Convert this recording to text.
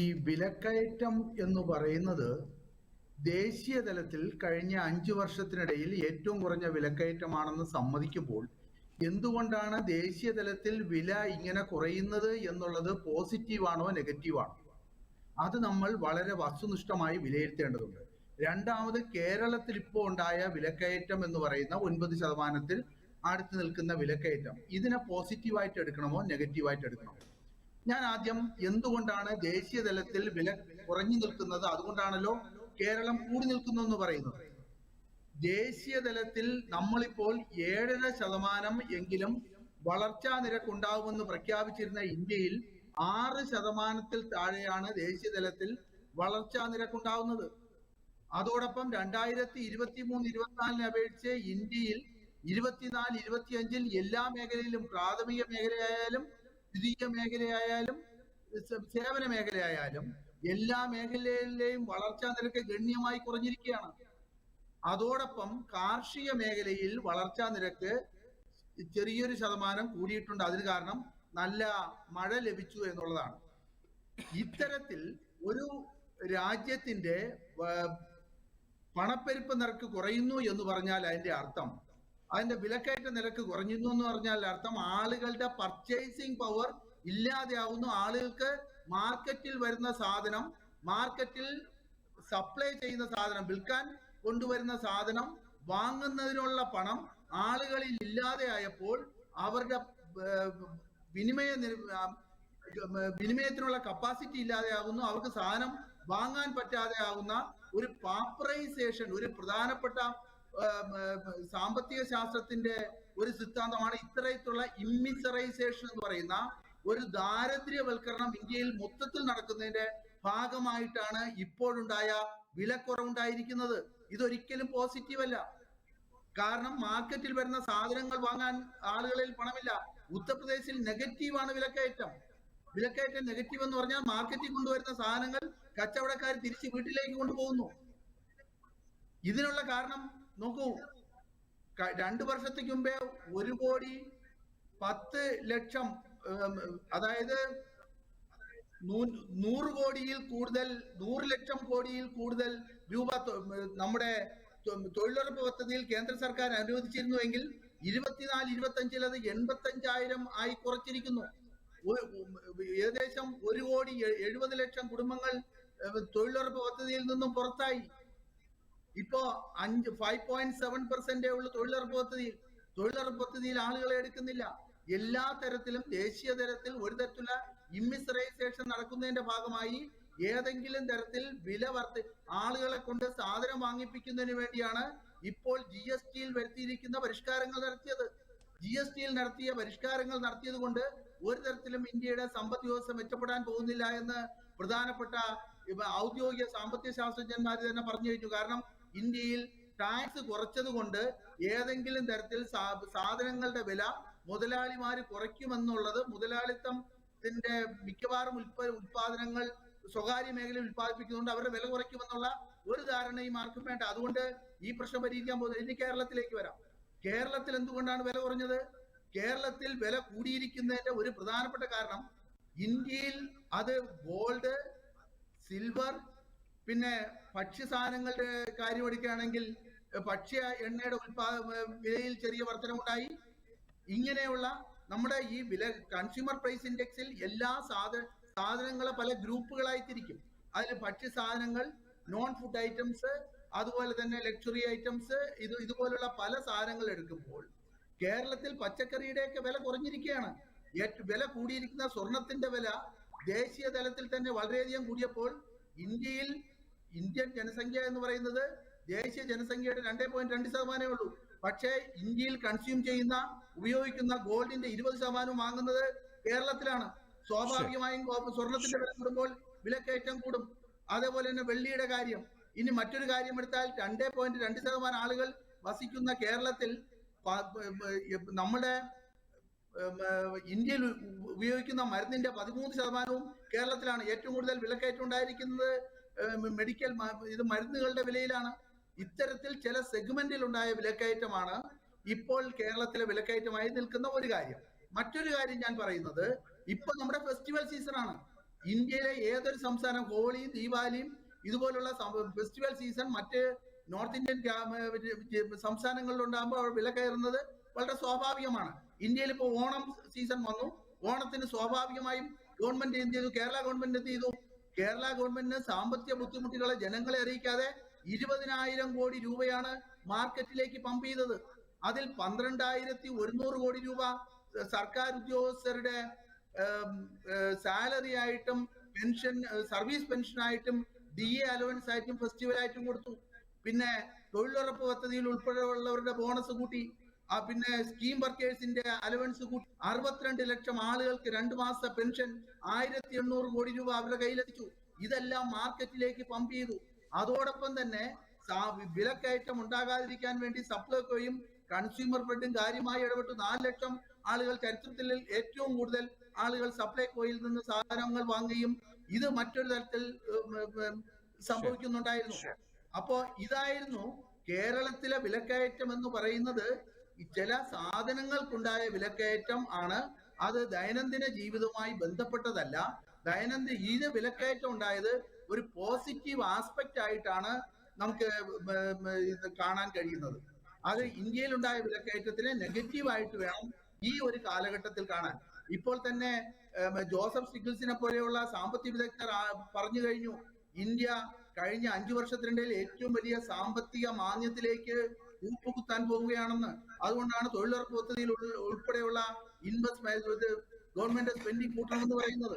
ഈ വിലക്കയറ്റം എന്ന് പറയുന്നത് ദേശീയ തലത്തിൽ കഴിഞ്ഞ അഞ്ചു വർഷത്തിനിടയിൽ ഏറ്റവും കുറഞ്ഞ വിലക്കയറ്റമാണെന്ന് സമ്മതിക്കുമ്പോൾ എന്തുകൊണ്ടാണ് ദേശീയ തലത്തിൽ വില ഇങ്ങനെ കുറയുന്നത് എന്നുള്ളത് പോസിറ്റീവാണോ നെഗറ്റീവാണോ? അത് നമ്മൾ വളരെ വസ്തുനിഷ്ഠമായി വിലയിരുത്തേണ്ടതുണ്ട്. രണ്ടാമത് കേരളത്തിൽ ഇപ്പോൾ ഉണ്ടായ വിലക്കയറ്റം എന്ന് പറയുന്ന ഒൻപത് ശതമാനത്തിൽ അടുത്ത് നിൽക്കുന്ന വിലക്കയറ്റം. ഇതിനെ പോസിറ്റീവായിട്ട് എടുക്കണമോ നെഗറ്റീവായിട്ട് എടുക്കണമോ? ഞാൻ ആദ്യം എന്തുകൊണ്ടാണ് ദേശീയ തലത്തിൽ വില കുറഞ്ഞു നിൽക്കുന്നത്? അതുകൊണ്ടാണല്ലോ കേരളം കൂടി നിൽക്കുന്നു എന്ന് പറയുന്നത്. ദേശീയ തലത്തിൽ നമ്മളിപ്പോൾ ഏഴര ശതമാനം എങ്കിലും വളർച്ചാ നിരക്ക് ഉണ്ടാകുമെന്ന് പ്രഖ്യാപിച്ചിരുന്ന ഇന്ത്യയിൽ ആറ് ശതമാനത്തിൽ താഴെയാണ് ദേശീയ തലത്തിൽ വളർച്ചാ നിരക്ക് ഉണ്ടാകുന്നത് അതോടൊപ്പം രണ്ടായിരത്തി ഇരുപത്തി മൂന്ന് ഇരുപത്തിനാലിനെ അപേക്ഷിച്ച് ഇന്ത്യയിൽ ഇരുപത്തിനാല് ഇരുപത്തിയഞ്ചിൽ എല്ലാ മേഖലയിലും പ്രാഥമിക മേഖലയായാലും ദ്വിതീയ മേഖലയായാലും സേവന മേഖലയായാലും എല്ലാ മേഖലയിലെയും വളർച്ചാ നിരക്ക് ഗണ്യമായി കുറഞ്ഞിരിക്കുകയാണ്. അതോടൊപ്പം കാർഷിക മേഖലയിൽ വളർച്ചാ നിരക്ക് ചെറിയൊരു ശതമാനം കൂടിയിട്ടുണ്ട്. അതിന് കാരണം നല്ല മഴ ലഭിച്ചു എന്നുള്ളതാണ്. ഇത്തരത്തിൽ ഒരു രാജ്യത്തിന്റെ പണപ്പെരുപ്പ നിരക്ക് കുറയുന്നു എന്ന് പറഞ്ഞാൽ അതിന്റെ അർത്ഥം അതിന്റെ വിലക്കയറ്റ നിരക്ക് കുറഞ്ഞു എന്ന് പറഞ്ഞാൽ അർത്ഥം ആളുകളുടെ പർച്ചേസിംഗ് പവർ ഇല്ലാതെയാവുന്നു. ആളുകൾക്ക് മാർക്കറ്റിൽ വരുന്ന സാധനം മാർക്കറ്റിൽ സപ്ലൈ ചെയ്യുന്ന സാധനം വിൽക്കാൻ കൊണ്ടുവരുന്ന സാധനം വാങ്ങുന്നതിനുള്ള പണം ആളുകളിൽ ഇല്ലാതെയായപ്പോൾ അവരുടെ വിനിമയ വിനിമയത്തിനുള്ള കപ്പാസിറ്റി ഇല്ലാതെയാകുന്നു അവർക്ക് സാധനം വാങ്ങാൻ പറ്റാതെ ആകുന്ന ഒരു പാപ്പറൈസേഷൻ ഒരു പ്രധാനപ്പെട്ട സാമ്പത്തിക ശാസ്ത്രത്തിന്റെ ഒരു സിദ്ധാന്തമാണ് ഇത്തരത്തിലുള്ള ഇമ്മിസറൈസേഷൻ എന്ന് പറയുന്ന ഒരു ദാരിദ്ര്യവൽക്കരണം ഇന്ത്യയിൽ മൊത്തത്തിൽ നടക്കുന്നതിന്റെ ഭാഗമായിട്ടാണ് ഇപ്പോഴുണ്ടായ വിലക്കുറവുണ്ടായിരിക്കുന്നത്. ഇതൊരിക്കലും പോസിറ്റീവ് അല്ല. കാരണം മാർക്കറ്റിൽ വരുന്ന സാധനങ്ങൾ വാങ്ങാൻ ആളുകളിൽ പണമില്ല. ഉത്തർപ്രദേശിൽ നെഗറ്റീവാണ് വിലക്കയറ്റം. വിലക്കയറ്റം നെഗറ്റീവ് എന്ന് പറഞ്ഞാൽ മാർക്കറ്റിൽ കൊണ്ടുവരുന്ന സാധനങ്ങൾ കച്ചവടക്കാർ തിരിച്ച് വീട്ടിലേക്ക് കൊണ്ടുപോകുന്നു. ഇതിനുള്ള കാരണം നോക്കൂ. രണ്ടു വർഷത്തേക്ക് മുമ്പേ ഒരു കോടി പത്ത് ലക്ഷം അതായത് നൂറ് കോടിയിൽ കൂടുതൽ നൂറ് ലക്ഷം കോടിയിൽ കൂടുതൽ രൂപ നമ്മുടെ തൊഴിലുറപ്പ് പദ്ധതിയിൽ കേന്ദ്ര സർക്കാർ അനുവദിച്ചിരുന്നുവെങ്കിൽ ഇരുപത്തിനാല് ഇരുപത്തഞ്ചിൽ അത് എൺപത്തഞ്ചായിരം ആയി കുറച്ചിരിക്കുന്നു. ഏകദേശം ഒരു കോടി എഴുപത് ലക്ഷം കുടുംബങ്ങൾ തൊഴിലുറപ്പ് പദ്ധതിയിൽ നിന്നും പുറത്തായി. ഇപ്പോ അഞ്ച് ഫൈവ് പോയിന്റ് സെവൻ പെർസെന്റേ ഉള്ളൂ തൊഴിലുറപ്പ് പദ്ധതിയിൽ തൊഴിലുറപ്പ് പദ്ധതിയിൽ ആളുകളെ എടുക്കുന്നില്ല. എല്ലാ തരത്തിലും ദേശീയ തലത്തിൽ ഒരു തരത്തിലുള്ള ഇമ്മിസറൈസേഷൻ നടക്കുന്നതിന്റെ ഭാഗമായി ഏതെങ്കിലും തരത്തിൽ വില വർദ്ധി ആളുകളെ കൊണ്ട് സാധനം വാങ്ങിപ്പിക്കുന്നതിന് വേണ്ടിയാണ് ഇപ്പോൾ ജി എസ് ടിയിൽ വരുത്തിയിരിക്കുന്ന പരിഷ്കാരങ്ങൾ നടത്തിയത്. ജി എസ് ടിയിൽ നടത്തിയ പരിഷ്കാരങ്ങൾ നടത്തിയത് കൊണ്ട് ഒരു തരത്തിലും ഇന്ത്യയുടെ സമ്പദ് വ്യവസ്ഥ മെച്ചപ്പെടാൻ പോകുന്നില്ല എന്ന് പ്രധാനപ്പെട്ട ഔദ്യോഗിക സാമ്പത്തിക ശാസ്ത്രജ്ഞന്മാർ തന്നെ പറഞ്ഞു കഴിഞ്ഞു കാരണം ഇന്ത്യയിൽ ടാക്സ് കുറച്ചത് കൊണ്ട് ഏതെങ്കിലും തരത്തിൽ സാധനങ്ങളുടെ വില മുതലാളിമാർ കുറയ്ക്കുമെന്നുള്ളത് മുതലാളിത്തത്തിന്റെ മിക്കവാറും ഉൽപ്പ ഉൽപാദനങ്ങൾ സ്വകാര്യ മേഖലയിൽ ഉൽപ്പാദിപ്പിക്കുന്നുണ്ട് അവരുടെ വില കുറയ്ക്കുമെന്നുള്ള ഒരു ധാരണയും ആർക്കും വേണ്ട. അതുകൊണ്ട് ഈ പ്രശ്നം പരിഹരിക്കാൻ പോകുന്നത് ഇനി കേരളത്തിലേക്ക് വരാം. കേരളത്തിൽ എന്തുകൊണ്ടാണ് വില കുറഞ്ഞത്? കേരളത്തിൽ വില കൂടിയിരിക്കുന്നതിന്റെ ഒരു പ്രധാനപ്പെട്ട കാരണം ഇന്ത്യയിൽ അത് ഗോൾഡ് സിൽവർ പിന്നെ ഭക്ഷ്യസാധനങ്ങളുടെ കാര്യം എടുക്കുകയാണെങ്കിൽ ഭക്ഷ്യ എണ്ണയുടെ ഉൽപാദ വിലയിൽ ചെറിയ വർധനമുണ്ടായി ഇങ്ങനെയുള്ള നമ്മുടെ ഈ വില കൺസ്യൂമർ പ്രൈസ് ഇൻഡെക്സിൽ എല്ലാ സാധന സാധനങ്ങളെ പല ഗ്രൂപ്പുകളായി തിരിക്കും അതിൽ ഭക്ഷ്യ സാധനങ്ങൾ നോൺ ഫുഡ് ഐറ്റംസ് അതുപോലെ തന്നെ ലക്ഷറി ഐറ്റംസ് ഇത് ഇതുപോലുള്ള പല സാധനങ്ങൾ എടുക്കുമ്പോൾ കേരളത്തിൽ പച്ചക്കറിയുടെയൊക്കെ വില കുറഞ്ഞിരിക്കുകയാണ്. വില കൂടിയിരിക്കുന്ന സ്വർണത്തിന്റെ വില ദേശീയ തലത്തിൽ തന്നെ വളരെയധികം കൂടിയപ്പോൾ ഇന്ത്യയിൽ ഇന്ത്യൻ ജനസംഖ്യ എന്ന് പറയുന്നത് ദേശീയ ജനസംഖ്യയുടെ രണ്ടേ പോയിന്റ് രണ്ട് ശതമാനമേ ഉള്ളൂ. പക്ഷേ ഇന്ത്യയിൽ കൺസ്യൂം ചെയ്യുന്ന ഉപയോഗിക്കുന്ന ഗോൾഡിന്റെ ഇരുപത് ശതമാനവും വാങ്ങുന്നത് കേരളത്തിലാണ്. സ്വാഭാവികമായും സ്വർണത്തിന്റെ വില കൂടുമ്പോൾ വിലക്കയറ്റം കൂടും. അതേപോലെ തന്നെ വെള്ളിയുടെ കാര്യം. ഇനി മറ്റൊരു കാര്യം എടുത്താൽ രണ്ടേ പോയിന്റ് രണ്ട് ശതമാനം ആളുകൾ വസിക്കുന്ന കേരളത്തിൽ നമ്മുടെ ഇന്ത്യയിൽ ഉപയോഗിക്കുന്ന മരുന്നിന്റെ പതിമൂന്ന് ശതമാനവും കേരളത്തിലാണ്. ഏറ്റവും കൂടുതൽ വിലക്കയറ്റം ഉണ്ടായിരിക്കുന്നത് മെഡിക്കൽ ഇത് മരുന്നുകളുടെ വിലയിലാണ്. ഇത്തരത്തിൽ ചില സെഗ്മെന്റിൽ ഉണ്ടായ വിലക്കയറ്റമാണ് ഇപ്പോൾ കേരളത്തിലെ വിലക്കയറ്റമായി നിൽക്കുന്ന ഒരു കാര്യം. മറ്റൊരു കാര്യം ഞാൻ പറയുന്നത് ഇപ്പൊ നമ്മുടെ ഫെസ്റ്റിവൽ സീസൺ ആണ്. ഇന്ത്യയിലെ ഏതൊരു സംസ്ഥാനം ഹോളിയും ദീപാവലിയും ഇതുപോലുള്ള ഫെസ്റ്റിവൽ സീസൺ മറ്റ് നോർത്ത് ഇന്ത്യൻ സംസ്ഥാനങ്ങളിൽ ഉണ്ടാകുമ്പോൾ വില കയറുന്നത് വളരെ സ്വാഭാവികമാണ്. ഇന്ത്യയിൽ ഇപ്പോൾ ഓണം സീസൺ വന്നു. ഓണത്തിന് സ്വാഭാവികമായും ഗവൺമെന്റ് എന്ത് ചെയ്തു? കേരള ഗവൺമെന്റ് എന്ത് ചെയ്തു? കേരള ഗവൺമെന്റിന് സാമ്പത്തിക ബുദ്ധിമുട്ടുകളെ ജനങ്ങളെ അറിയിക്കാതെ ഇരുപതിനായിരം കോടി രൂപയാണ് മാർക്കറ്റിലേക്ക് പമ്പ് ചെയ്തത്. അതിൽ പന്ത്രണ്ടായിരത്തി ഒരുന്നൂറ് കോടി രൂപ സർക്കാർ ഉദ്യോഗസ്ഥരുടെ സാലറി ആയിട്ടും പെൻഷൻ സർവീസ് പെൻഷനായിട്ടും ഡി എ അലവൻസ് ആയിട്ടും ഫെസ്റ്റിവൽ ആയിട്ടും കൊടുത്തു. പിന്നെ തൊഴിലുറപ്പ് പദ്ധതിയിൽ ഉൾപ്പെടെയുള്ളവരുടെ ബോണസ് കൂട്ടി. ആ പിന്നെ സ്കീം വർക്കേഴ്സിന്റെ അലവൻസ് കൂട്ടി അറുപത്തിരണ്ട് ലക്ഷം ആളുകൾക്ക് രണ്ടു മാസത്തെ പെൻഷൻ ആയിരത്തി എണ്ണൂറ് കോടി രൂപ അവരുടെ കയ്യിലെത്തിച്ചു ഇതെല്ലാം മാർക്കറ്റിലേക്ക് പമ്പ് ചെയ്തു. അതോടൊപ്പം തന്നെ വിലക്കയറ്റം ഉണ്ടാകാതിരിക്കാൻ വേണ്ടി സപ്ലൈകോയും കൺസ്യൂമർ ഫെഡും കാര്യമായി ഇടപെട്ടു. നാല് ലക്ഷം ആളുകൾ ചരിത്രത്തിൽ ഏറ്റവും കൂടുതൽ ആളുകൾ സപ്ലൈകോയിൽ നിന്ന് സാധനങ്ങൾ വാങ്ങുകയും ഇത് മറ്റൊരു തരത്തിൽ സംഭവിക്കുന്നുണ്ടായിരുന്നു. അപ്പോ ഇതായിരുന്നു കേരളത്തിലെ വിലക്കയറ്റം എന്ന് പറയുന്നത് ചില സാധനങ്ങൾക്കുണ്ടായ വിലക്കയറ്റം ആണ് അത് ദൈനംദിന ജീവിതവുമായി ബന്ധപ്പെട്ടതല്ല. ദൈനംദിന ഈ വിലക്കയറ്റം ഉണ്ടായത് ഒരു പോസിറ്റീവ് ആസ്പെക്ട് ആയിട്ടാണ് നമുക്ക് കാണാൻ കഴിയുന്നത്. അത് ഇന്ത്യയിലുണ്ടായ വിലക്കയറ്റത്തിനെ നെഗറ്റീവ് ആയിട്ട് വേണം ഈ ഒരു കാലഘട്ടത്തിൽ കാണാൻ. ഇപ്പോൾ തന്നെ ജോസഫ് സിഗിൾസിനെ പോലെയുള്ള സാമ്പത്തിക വിദഗ്ധർ പറഞ്ഞു കഴിഞ്ഞു. ഇന്ത്യ കഴിഞ്ഞ അഞ്ചു വർഷത്തിനിടയിൽ ഏറ്റവും വലിയ സാമ്പത്തിക മാന്ദ്യത്തിലേക്ക് കൂപ്പുകുത്താൻ പോവുകയാണെന്ന്. അതുകൊണ്ടാണ് തൊഴിലുറപ്പ് പദ്ധതിയിൽ ഉൾ- ഉൾപ്പെടെയുള്ള ഇൻവെസ്റ്റ് ഗവൺമെന്റ് സ്പെൻഡിങ് കൂട്ടണമെന്ന് പറയുന്നത്.